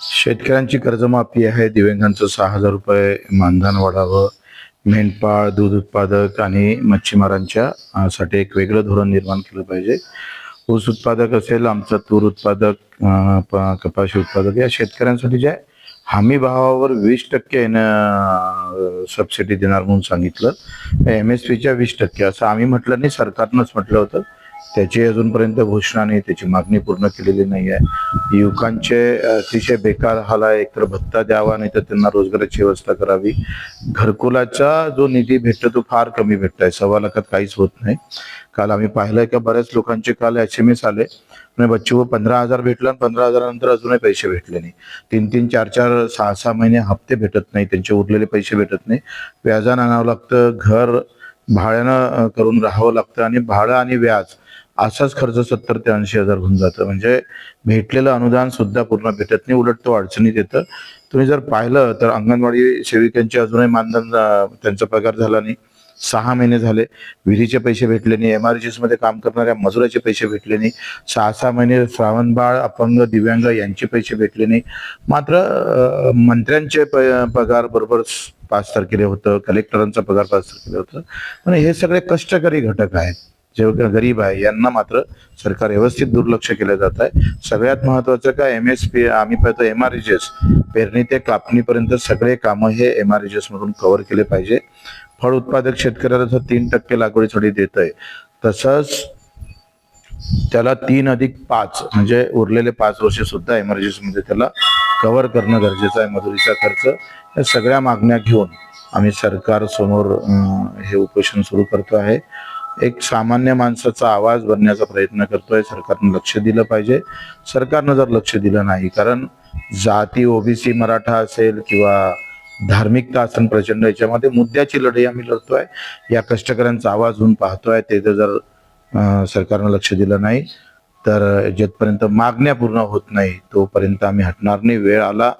शेतकऱ्यांची कर्जमाफी आहे दिव्यांगांचं सहा हजार रुपये मानधन वाढावं मेंढपाळ दूध उत्पादक आणि मच्छीमारांच्या साठी एक वेगळं धोरण निर्माण केलं पाहिजे. ऊस उत्पादक असेल आमचा तूर उत्पादक कपाशी उत्पादक या शेतकऱ्यांसाठी जे हमी भावावर वीस टक्के सबसिडी देणार म्हणून सांगितलं. एम एस पीच्या वीस टक्के असं आम्ही म्हटलं नाही सरकारनंच म्हटलं होतं. त्याची अजूनपर्यंत घोषणा नाही त्याची मागणी पूर्ण केलेली नाही आहे. युवकांचे अतिशय बेकार हाल आहे. एकतर भत्ता द्यावा नाही तर त्यांना रोजगाराची व्यवस्था करावी. घरकुलाचा जो निधी भेटतो तो फार कमी भेटत आहे सव्वा लाखात काहीच होत नाही. काल आम्ही पाहिलंय का बऱ्याच लोकांचे काल एस एम एस आले. बच्चू पंधरा हजार भेटला आणि पंधरा हजारानंतर अजूनही पैसे भेटले नाही. तीन तीन चार चार सहा सहा महिने हप्ते भेटत नाही. त्यांचे उरलेले पैसे भेटत नाही. व्याजानं आणावं लागतं. घर भाड्यानं करून राहावं लागतं आणि भाडं आणि व्याज असाच खर्च सत्तर ते ऐंशी हजार होऊन जातं. म्हणजे भेटलेलं अनुदान सुद्धा पूर्ण भेटत नाही उलट तो अडचणीत येतं. तुम्ही जर पाहिलं तर अंगणवाडी सेविकांचे अजूनही मानधन त्यांचा पगार झाला नाही. सहा महिने झाले. विधीचे पैसे भेटले नाही. एम आरमध्ये काम करणाऱ्या मजुराचे पैसे भेटले नाही. सहा सहा महिने श्रावणबाळ अपंग दिव्यांग यांचे पैसे भेटले नाही. मात्र मंत्र्यांचे प- पगार बरोबर पाच तारखेला होतं. कलेक्टरांचा पगार पाच तारखेला होतं. पण हे सगळे कष्टकरी घटक आहेत. जे गरीब आहे यांना मात्र सरकार व्यवस्थित दुर्लक्ष केलं जात आहे. सगळ्यात महत्वाचं काय एम एस पी आम्ही पाहतो एम आर पेरणी ते कापणीपर्यंत सगळे कामं हे एम आर मधून कव्हर केले पाहिजे. फळ उत्पादक शेतकऱ्याला जर तीन टक्के लागवडीसाठी देत आहे. तसंच त्याला तीन अधिक पाच म्हणजे उरलेले पाच वर्ष सुद्धा एमर्जन्सी मध्ये त्याला कव्हर करणं गरजेचं आहे मजुरीचा खर्च. या सगळ्या मागण्या घेऊन आम्ही सरकार समोर हे उपोषण सुरू करतो आहे. एक सामान्य माणसाचा आवाज बनण्याचा प्रयत्न करतोय. सरकारनं लक्ष दिलं पाहिजे. सरकारनं जर लक्ष दिलं नाही कारण जाती ओबीसी मराठा असेल किंवा धार्मिकता असेल प्रचंड याच्यामध्ये मुद्द्याची लढाई आम्ही लढतोय. या कष्टकऱ्यांचा आवाज होऊन पाहतोय. ते जर जर सरकारनं लक्ष दिलं नाही तर जेथपर्यंत मागण्या पूर्ण होत नाही तोपर्यंत आम्ही हटणार नाही. वेळ आला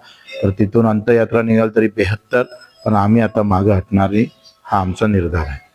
तर तिथून अंतयात्रा निघाल तरी बेहत्तर पण आम्ही आता मागं हटणार नाही हा आमचा निर्धार आहे.